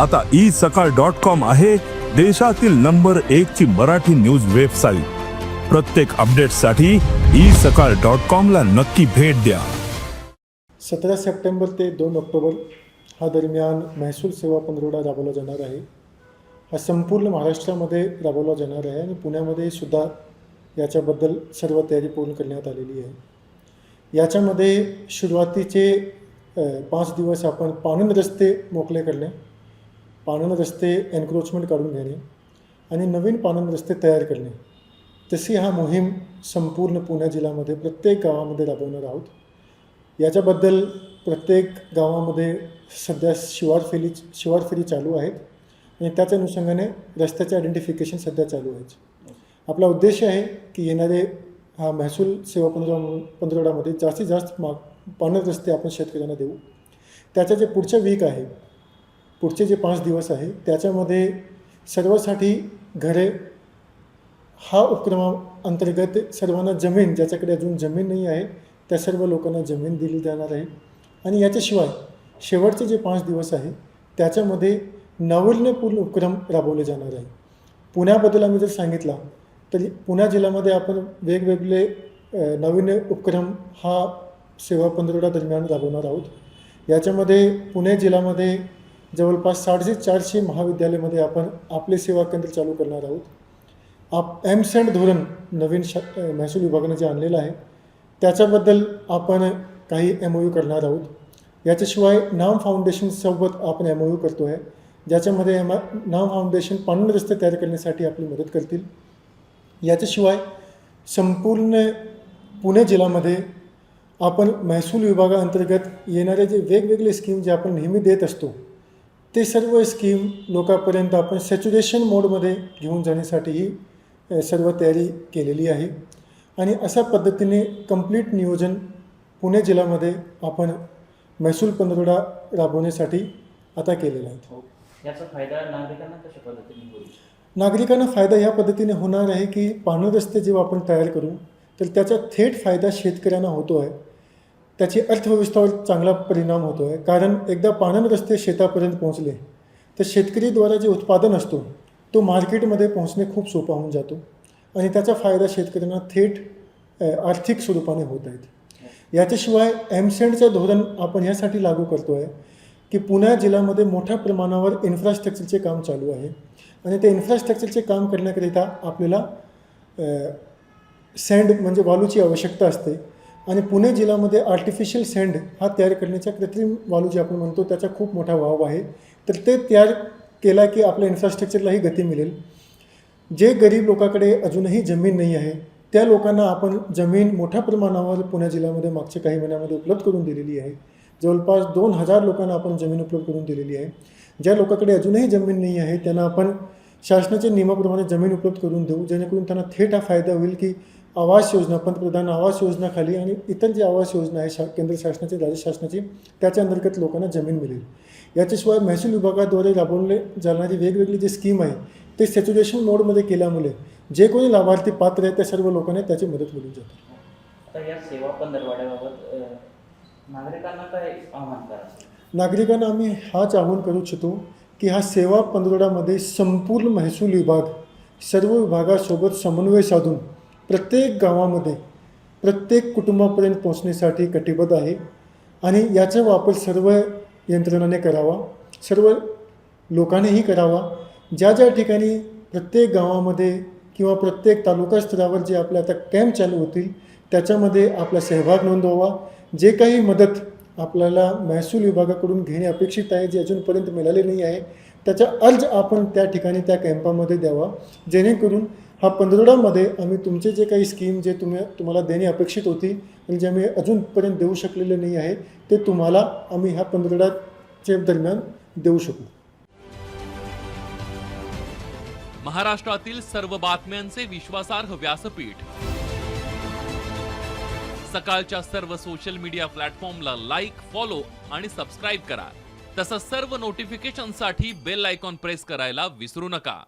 आता ई सकाळ dot com आहे देशातील नंबर एक ची मराठी न्यूज वेबसाईट. प्रत्येक अपडेटसाठी ई सकाळ डॉट कॉमला नक्की भेट द्या. सतरा सप्टेंबर ते दोन ऑक्टोबर हा दरम्यान महसूल सेवा पंधरवडा राबवला जाणार आहे. हा संपूर्ण महाराष्ट्रामध्ये राबवला जाणार आहे आणि पुण्यामध्ये सुद्धा याच्याबद्दल सर्व तयारी पूर्ण करण्यात आलेली आहे. याच्यामध्ये सुरुवातीचे पाच दिवस आपण पाणंद रस्ते मोकळे करणे पाणन रस्ते एन्क्रोचमेंट काढून घेणे आणि नवीन पाणंद रस्ते तयार करणे. तशी हा मोहीम संपूर्ण पुणे जिल्ह्यामध्ये प्रत्येक गावामध्ये राबवणार आहोत. याच्याबद्दल प्रत्येक गावामध्ये सध्या शिवार फेरी शिवार फेरी चालू आहेत आणि त्याच अनुषंगाने रस्त्याचे आयडेंटिफिकेशन सध्या चालू आहे आपला उद्देश आहे की येणारे हा महसूल सेवा पंधरा पंधरवड्यामध्ये जास्तीत जास्त मा पाण्यात रस्ते आपण शेतकऱ्यांना देऊ. त्याचं जे पुढचं वीक आहे पुढचे जे पाच दिवस आहे त्याच्यामध्ये सर्वासाठी घरे हा उपक्रमा अंतर्गत सर्वांना जमीन ज्याच्याकडे अजून जमीन नाही आहे त्या सर्व लोकांना जमीन दिली जाणार आहे. आणि याच्याशिवाय शेवटचे जे पाच दिवस आहे त्याच्यामध्ये नाविन्यपूर्ण उपक्रम राबवले जाणार आहे. पुण्याबद्दल आम्ही जर सांगितला तर पुणे जिल्ह्यामध्ये आपण वेगवेगळे नवीन उपक्रम हा सेवा पंधरवडा दरम्यान राबवणार आहोत. याच्यामध्ये पुणे जिल्ह्यामध्ये जवळपास साडशे चारशे महाविद्यालयामध्ये आपण आपले सेवा केंद्र चालू करणार आहोत. आप एमसेंट धोरण नवीन शा महसूल विभागाने जे आणलेलं आहे त्याच्याबद्दल आपण काही एम ओ यू करणार आहोत. याच्याशिवाय नाम फाउंडेशनसोबत आपण एम ओ यू करतो आहे ज्याच्यामध्ये एम नाम फाउंडेशन पाणंद रस्ते तयार करण्यासाठी आपली मदत करतील. याच्याशिवाय संपूर्ण पुणे जिल्ह्यामध्ये आपण महसूल विभागाअंतर्गत येणारे जे वेगवेगळे स्कीम जे आपण नेहमी देत असतो ते सर्व स्कीम लोकांपर्यंत आपण सॅच्युरेशन मोडमध्ये घेऊन जाण्यासाठीही अ, सर्व तयारी केलेली आहे. आणि अशा पद्धतीने कंप्लीट नियोजन पुणे जिल्ह्यामध्ये आपण महसूल पंधरवडा राबवण्यासाठी आता केलेलं आहे. हो. याचा फायदा नागरिकांना कशा पद्धतीने होईल? नागरिकांना फायदा ह्या पद्धतीने होणार आहे की पाणी रस्ते जेव्हा आपण तयार करू तर त्याचा थेट फायदा शेतकऱ्यांना होतो आहे. त्याची अर्थव्यवस्थेवर चांगला परिणाम होतो आहे कारण एकदा पाणन रस्ते शेतापर्यंत पोहोचले तर शेतकरीद्वारा जे उत्पादन असतो तो मार्केटमध्ये पोहोचणे खूप सोपा होऊन जातो. आणि त्याचा फायदा शेतकऱ्यांना थेट आर्थिक स्वरूपाने होत आहेत. याच्याशिवाय एमसेंडचं धोरण आपण यासाठी लागू करतो आहे की पुणे जिल्ह्यामध्ये मोठ्या प्रमाणावर इन्फ्रास्ट्रक्चरचे काम चालू आहे. आणि ते इन्फ्रास्ट्रक्चरचे काम करण्याकरिता आपल्याला सँड म्हणजे वालूची आवश्यकता असते. आणि पुणे जिल्ह्यामध्ये आर्टिफिशियल सँड हा तयार करण्याच्या कृत्रिम वालू जे आपण म्हणतो त्याचा खूप मोठा वाव आहे. तर ते तयार केला की आपल्या इन्फ्रास्ट्रक्चरलाही गती मिळेल. जे गरीब लोकांकडे अजूनही जमीन नाही आहे त्या लोकांना आपण जमीन मोठ्या प्रमाणावर पुणे जिल्ह्यामध्ये मागच्या काही महिन्यामध्ये उपलब्ध करून दिलेली आहे. जवळपास दोन हजार लोकांना आपण जमीन उपलब्ध करून दिलेली आहे. ज्या लोकांकडे अजूनही जमीन नाही आहे त्यांना आपण शासनाच्या नियमाप्रमाणे जमीन उपलब्ध करून देऊ जेणेकरून त्यांना थेट हा फायदा होईल की आवास योजना पंतप्रधान आवास योजनाखाली आणि इतर जी आवास योजना आहे शा केंद्र शासनाची राज्य शासनाची त्याच्या अंतर्गत लोकांना जमीन मिळेल. याच्याशिवाय महसूल विभागाद्वारे राबवले जाणारी वेगवेगळी जी स्कीम आहे ते सॅच्युरेशन मोडमध्ये केल्यामुळे जे कोणी लाभार्थी पात्र आहे त्या सर्व लोकांना त्याची मदत मिळून जाते. आता या सेवा पंधरवाड्याबाबत नागरिकांना काय आव्हान करायचं नागरिकांना आम्ही हाच आवाहन करू इच्छितो की हा सेवा पंधरवड्यामध्ये संपूर्ण महसूल विभाग सर्व विभागासोबत समन्वय साधून प्रत्येक गावामध्ये प्रत्येक कुटुंबापर्यंत पोहोचण्यासाठी कटिबद्ध आहे. आणि याचा वापर सर्व यंत्रणाने करावा सर्व लोकांनीही करावा. ज्या ज्या ठिकाणी प्रत्येक गावामध्ये किंवा प्रत्येक तालुका स्तरावर जे आपले आता कॅम्प चालू होतील त्याच्यामध्ये आपला सहभाग नोंदवावा. जे काही मदत आपल्याला महसूल विभागाकडून घेणे अपेक्षित आहे जे अजूनपर्यंत मिळाले नाही आहे त्याचा अर्ज आपण त्या ठिकाणी त्या कॅम्पामध्ये द्यावा. जेणेकरून हा पंधरवड्यामध्ये आम्ही तुमचे जे काही स्कीम जे तुम्ही तुम्हाला देणे अपेक्षित होती आणि जे आम्ही अजूनपर्यंत देऊ शकलेले नाही आहे ते तुम्हाला आम्ही ह्या पंधरवड्याच्या दरम्यान देऊ शकू. महाराष्ट्रातील सर्व बातम्यांचे विश्वासार्ह व्यासपीठ. सकाळच्या सर्व सोशल मीडिया प्लॅटफॉर्मला लाईक फॉलो आणि सबस्क्राईब करा. तसंच सर्व नोटिफिकेशनसाठी बेल आयकॉन प्रेस करायला विसरू नका.